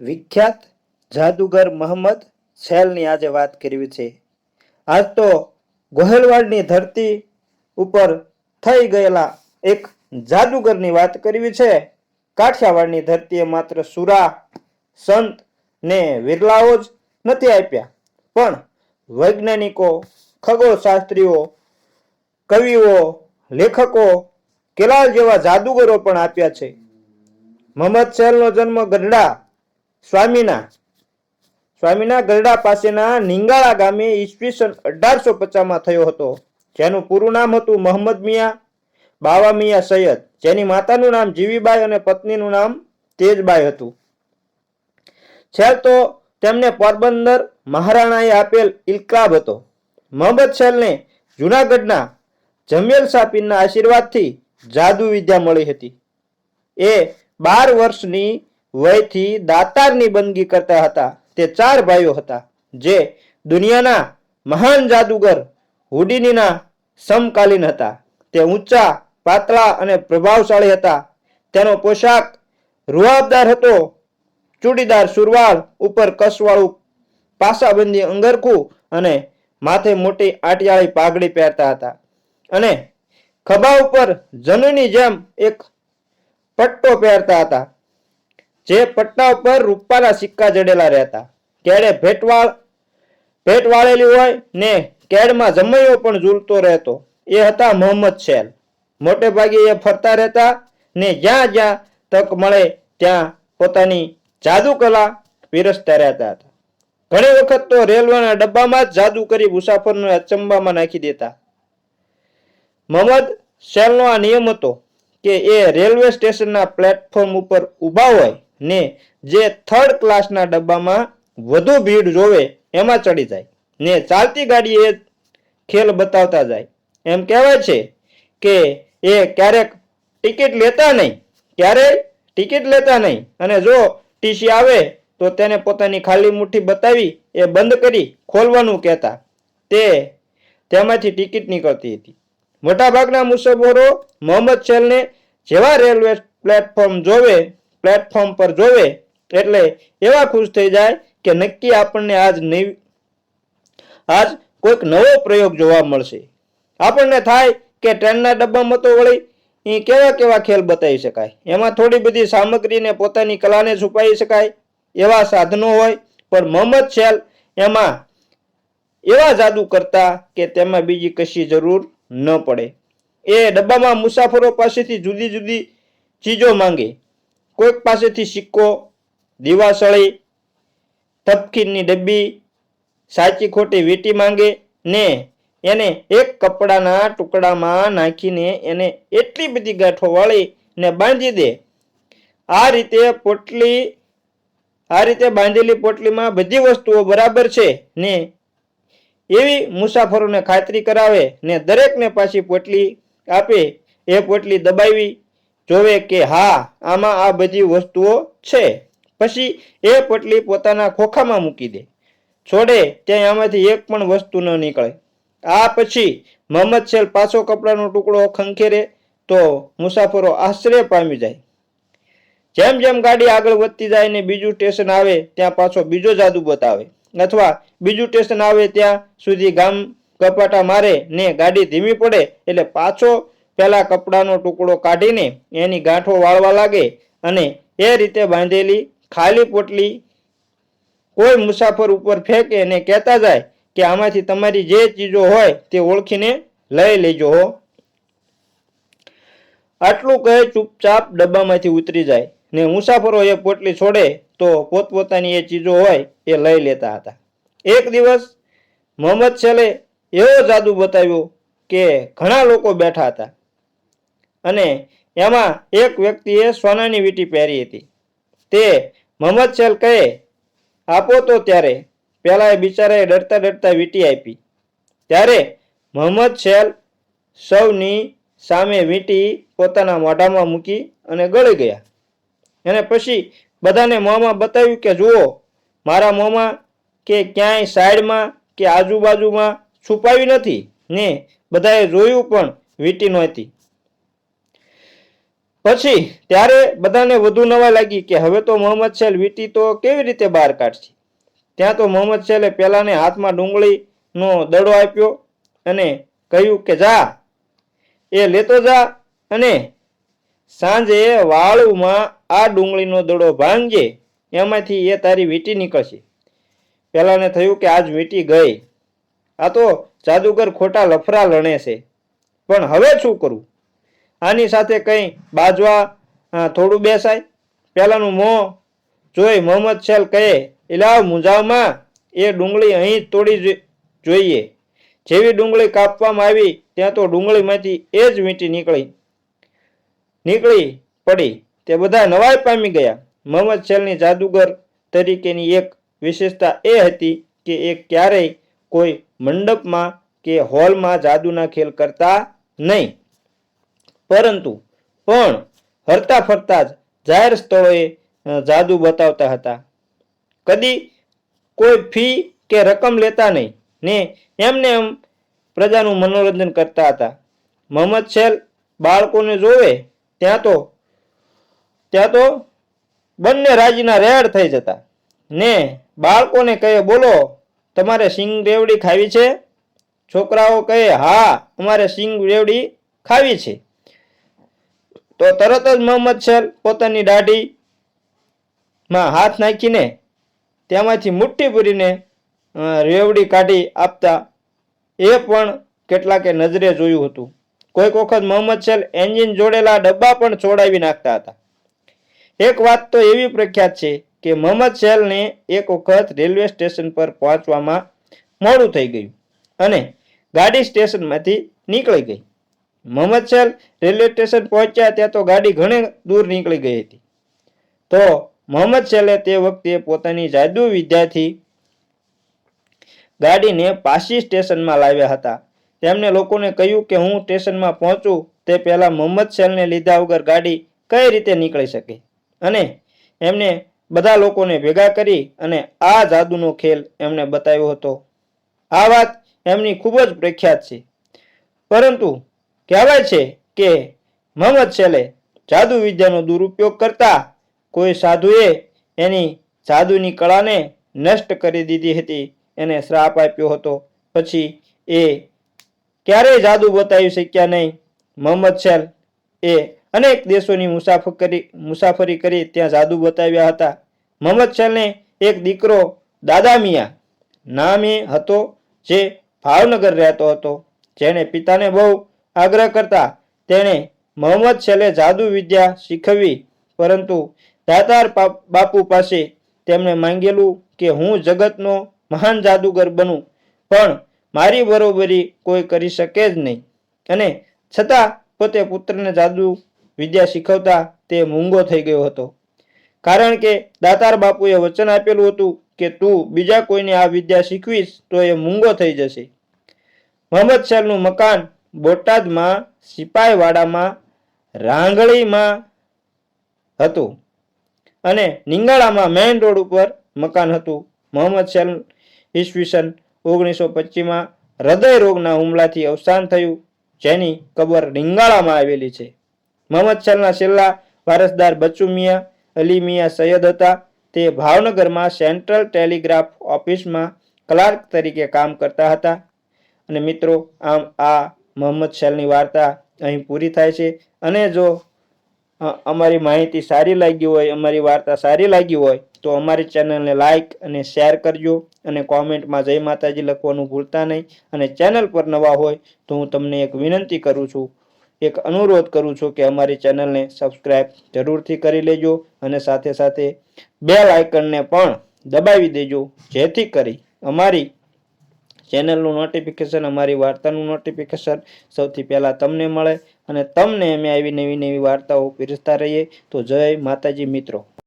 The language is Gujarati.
વિખ્યાત જાદુગર મોહમ્મદ શેલની આજે વાત કરવી છે. આજ તો ગોહેલવાડની ધરતી ઉપર થઈ ગયેલા એક જાદુગરની વાત કરવી છે. કાઠિયાવાડની ધરતીએ માત્ર સુરા, સંત ને વિરલાઓ જ નથી આપ્યા, પણ વૈજ્ઞાનિકો, ખગોળશાસ્ત્રીઓ, કવિઓ, લેખકો, કેલાલ જેવા જાદુગરો પણ આપ્યા છે. મોહમ્મદ શેલનો જન્મ ગઢડા સ્વામીના સ્વામીના ગરડા પાસેના નિંગાળા ગામે ઈસવીસન અઢારસો પચાસમાં થયો હતો, જેનું પૂરું નામ હતું મોહમ્મદ મિયા, બાવા મિયા સૈયદ. જેની માતાનું નામ જીવીબાઈ અને પત્નીનું નામ તેજબાઈ હતું. છેલ તો તેમને પોરબંદર મહારાણાએ આપેલ ઇલકાબ હતો. મોહમ્મદ શેલને જુનાગઢના જમેલ સાપીરના આશીર્વાદથી જાદુ વિદ્યા મળી હતી. એ બાર વર્ષની વયથી દાતારની બંદગી કરતા હતા. તે ચાર ભાઈઓ હતા, જે દુનિયાના મહાન જાદુગર હુડીનીના સમકાલીન હતા. તે ઊંચા, પાતળા અને પ્રભાવશાળી હતા. તેનો પોશાક રૂઆબદાર હતો. ચૂડીદાર સુરવાળ ઉપર કસવાળું પાસાબંધી અંગરખું અને માથે મોટી આટિયાળી પાઘડી પહેરતા હતા. અને ખભા ઉપર જનુની જેમ એક પટ્ટો પહેરતા હતા. જે પટ્ટા ઉપર રૂપાના સિક્કા જડેલા રહેતા. કેડે ભેટવાળ ભેટ વાળેલી હોય ને કેડમાં જમૈયો પણ ઝૂલતો રહેતો. એ હતા મોહમ્મદ શેલ. મોટે ભાગે એ ફરતા રહેતા ને જ્યાં જ્યાં તક મળે ત્યાં પોતાની જાદુ કલા પીરસતા રહેતા હતા. ઘણી વખત તો રેલવેના ડબ્બામાં જ જાદુ કરી મુસાફરને અચંબામાં નાખી દેતા. મોહમ્મદ શેલનો આ નિયમ હતો કે એ રેલવે સ્ટેશનના પ્લેટફોર્મ ઉપર ઊભા હોય ને જે થર્ડ ક્લાસના ડબ્બામાં વધુ ભીડ જોવે એમાં ચડી જાય. ને ચાલતી ગાડી એ ખેલ બતાવતા જાય. એમ કહેવાય છે કે એ ક્યારેક ટિકિટ લેતા નહીં, ક્યારેય ટિકિટ લેતા નહીં. અને જો ટીસી આવે તો તેને પોતાની ખાલી મુઠ્ઠી બતાવી એ બંધ કરી ખોલવાનું કહેતા. તે તેમાંથી ટિકિટ નીકળતી હતી. મોટાભાગના મુસાફરો મોહમ્મદ શેલને જેવા રેલવે પ્લેટફોર્મ જોવે પ્લેટફોર્મ પર જોવે એટલે એવા ખુશ થઈ જાય કે નક્કી આપણને આજ નવી, આજ કોઈક નવો પ્રયોગ જોવા મળશે. આપણને થાય કે ટ્રેનના ડબ્બામાં તો વળી એ કેવા કેવા ખેલ બતાવી શકાય. એમાં થોડી બધી સામગ્રીને પોતાની કલાને છુપાવી શકાય એવા સાધનો હોય, પણ મોહમ્મદ શેલ એમાં એવા જાદુ કરતા કે તેમાં બીજી કશી જરૂર ન પડે. એ ડબ્બામાં મુસાફરો પાસેથી જુદી જુદી ચીજો માંગે. કોઈક પાસેથી સિક્કો દીવાસળી તપકીરની ડબ્બી, સાચી ખોટી વીંટી માંગે ને એને એક કપડાના ટુકડામાં નાખીને એને એટલી બધી ગાંઠો વાળી ને બાંધી દે. આ રીતે પોટલી, આ રીતે બાંધેલી પોટલીમાં બધી વસ્તુઓ બરાબર છે ને એવી મુસાફરોને ખાતરી કરાવે ને દરેકને પાછી પોટલી આપે. એ પોટલી દબાવી જોવે કે હા, આમાં આ બધી વસ્તુઓ છે. પછી એ પોટલી પોતાના ખોખામાં મૂકી દે. છોડે ત્યાં આમાંથી એક પણ વસ્તુ ન નીકળે. આ પછી મોહમ્મદ શેલ પાછો કપડાનો ટુકડો ખંખેરે તો મુસાફરો આશ્ચર્ય પામી જાય. જેમ જેમ ગાડી આગળ વધતી જાય ને બીજું સ્ટેશન આવે, ત્યાં પાછો બીજો જાદુ બતાવે. અથવા બીજું સ્ટેશન આવે ત્યાં સુધી ગામ કપાટા મારે ને ગાડી ધીમી પડે એટલે પાછો પેલા કપડાનો ટુકડો કાઢીને એની ગાંઠો વાળવા લાગે અને એ રીતે બાંધેલી ખાલી પોટલી કોઈ મુસાફર ઉપર ફેંકે અને કહેતા જાય કે આમાંથી તમારી જે ચીજો હોય તે ઓળખીને લઈ લેજો આટલું કહે ચૂપચાપ ડબ્બામાંથી ઉતરી જાય ને મુસાફરો એ પોટલી છોડે તો પોતપોતાની એ ચીજો હોય એ લઈ લેતા હતા. એક દિવસ મોહમ્મદ શેલે એવો જાદુ બતાવ્યો કે ઘણા લોકો બેઠા હતા. અને એમાં એક વ્યક્તિએ સોનાની વીંટી પહેરી હતી. તે મોહમ્મદ શેલ કહે, આપો તો ત્યારે. પહેલાં એ બિચારાએ ડરતા ડરતા વીંટી આપી. ત્યારે મોહમ્મદ શેલ સૌની સામે વીંટી પોતાના મોઢામાં મૂકી અને ગળી ગયા. અને પછી બધાને મોંમાં બતાવ્યું કે, જુઓ, મારા મોંમાં કે ક્યાંય સાઈડમાં કે આજુબાજુમાં છુપાવી નથી. ને બધાએ જોયું પણ વીંટી નહોતી. પછી ત્યારે બધાને વધુ નવાઈ લાગી કે હવે તો મોહમ્મદ શેલ વીંટી તો કેવી રીતે બહાર કાઢશે? ત્યાં તો મોહમ્મદ શેલે પેલાને હાથમાં ડુંગળીનો દડો આપ્યો અને કહ્યું કે જા, એ લેતો જા અને સાંજે વાળુમાં આ ડુંગળીનો દડો ભાંગે, એમાંથી એ તારી વીંટી નીકળશે. પેલાને થયું કે આજ વીંટી ગઈ. આ તો જાદુગર ખોટા લફરા લણે છે. પણ હવે શું કરવું આની સાથે કંઈ બાજવા થોડું બેસાય? પહેલાંનું મોં જોઈ મોહમ્મદ શેલ કહે, ઇલાવ મુંજાવમાં, એ ડુંગળી અહીં તોડી જોઈએ. જેવી ડુંગળી કાપવામાં આવી, ત્યાં તો ડુંગળીમાંથી એ જ વીંટી નીકળી નીકળી પડી. તે બધા નવાઈ પામી ગયા. મોહમ્મદ શેલની જાદુગર તરીકેની એક વિશેષતા એ હતી કે એ ક્યારેય કોઈ મંડપમાં કે હોલમાં જાદુના ખેલ કરતા નહીં. પરંતુ પણ હરતા ફરતા જ જાહેર સ્થળોએ જાદુ બતાવતા હતા. કદી કોઈ ફી કે રકમ લેતા નહીં ને એમને એમ પ્રજાનું મનોરંજન કરતા હતા. મોહમ્મદ શેલ બાળકોને જોવે ત્યાં તો ત્યાં તો બંને રાજ્યના રેડ થઈ જતા. ને બાળકોને કહે, બોલો, તમારે સિંગ રેવડી ખાવી છે? છોકરાઓ કહે, હા, અમારે સિંગ રેવડી ખાવી છે. તો તરત જ મોહમ્મદ શેલ પોતાની દાઢીમાં હાથ નાખીને તેમાંથી મુઠ્ઠી પૂરીને રેવડી કાઢી આપતા એ પણ કેટલાકે નજરે જોયું હતું. કોઈક વખત મોહમ્મદ શેલ એન્જિન જોડેલા ડબ્બા પણ છોડાવી નાખતા હતા. એક વાત તો એવી પ્રખ્યાત છે કે મોહમ્મદ શેલને એક વખત રેલવે સ્ટેશન પર પહોંચવામાં મોડું થઈ ગયું અને ગાડી સ્ટેશનમાંથી નીકળી ગઈ. મોહમ્મદ શેલ રેલવે સ્ટેશન પહોંચ્યા ત્યાં તો ગાડી ઘણી દૂર નીકળી ગઈ હતી. તો મોહમ્મદ શેલે તે વખતે પોતાની જાદુ વિદ્યાથી ગાડીને પાછી સ્ટેશનમાં લાવ્યા હતા. તેમણે લોકોને કહ્યું કે હું સ્ટેશનમાં પહોંચું, તે પહેલાં મોહમ્મદ શેલને લીધા વગર ગાડી કઈ રીતે નીકળી શકે? અને એમને બધા લોકોને ભેગા કરી અને આ જાદુનો ખેલ એમણે બતાવ્યો હતો. આ વાત એમની ખૂબ જ પ્રખ્યાત છે. પરંતુ કહેવાય છે કે મોહમ્મદ શેલે જાદુ વિદ્યાનો દુરુપયોગ કરતા કોઈ સાધુએ એની જાદુની કળાને નષ્ટ કરી દીધી હતી. એને શ્રાપ આપ્યો હતો. પછી એ ક્યારેય જાદુ બતાવી શક્યા નહીં. મોહમ્મદ શેલ એ અનેક દેશોની મુસાફરી મુસાફરી કરી ત્યાં જાદુ બતાવ્યા હતા. મોહમ્મદ શેલને એક દીકરો દાદા મિયા નામે હતો જે ભાવનગર રહેતો હતો. જેણે પિતાને બહુ આગ્રહ કરતા તેણે મોહમ્મદ શેલે જાદુ વિદ્યા શીખવી, પરંતુ દાતાર બાપુ પાસે તેમણે માંગેલું કે હું જગતનો મહાન જાદુગર બનું, પણ મારી બરોબરી કોઈ કરી શકે જ નહીં. અને છતાં પોતે પુત્રને જાદુ વિદ્યા શીખવતા તે મૂંગો થઈ ગયો હતો. કારણ કે દાતાર બાપુએ વચન આપેલું હતું કે તું બીજા કોઈને આ વિદ્યા શીખવીશ તો એ મૂંગો થઈ જશે. મોહમ્મદ શેલનું મકાન બોટાદમાં, સિપાઈવાડામાં, રાંગળીમાં હતું. અને નિંગાળામાં મેઇન રોડ ઉપર મકાન હતું. મોહમ્મદ સેલ ઈસવીસન ઓગણીસો પચીસમાં હૃદય રોગના હુમલાથી અવસાન થયું, જેની કબર નિંગાળામાં આવેલી છે. મોહમ્મદ સેલના છેલ્લા વારસદાર બચ્ચુ મિયા અલી મિયા સૈયદ હતા. તે ભાવનગરમાં સેન્ટ્રલ ટેલિગ્રાફ ઓફિસમાં ક્લાર્ક તરીકે કામ કરતા હતા. અને મિત્રો, આમ આ મોહમ્મદ શેલની વાર્તા અહીં પૂરી થાય છે. અને જો અમારી માહિતી સારી લાગી હોય, અમારી વાર્તા સારી લાગી હોય, તો અમારી ચેનલને લાઇક અને શેર કરજો અને કોમેન્ટમાં જય માતાજી લખવાનું ભૂલતા નહીં. અને ચેનલ પર નવા હોય, તો હું તમને એક વિનંતી કરું છું, એક અનુરોધ કરું છું કે અમારી ચેનલને સબસ્ક્રાઇબ જરૂરથી કરી લેજો અને સાથે સાથે બેલ આઇકનને પણ દબાવી દેજો, જેથી કરી અમારી ચેનલનું નોટિફિકેશન અમારી વાર્તાનું નોટિફિકેશન સૌથી પહેલાં તમને મળે અને તમને અમે આવી નવી નવી વાર્તાઓ પીરસતા રહીએ. તો જય માતાજી મિત્રો.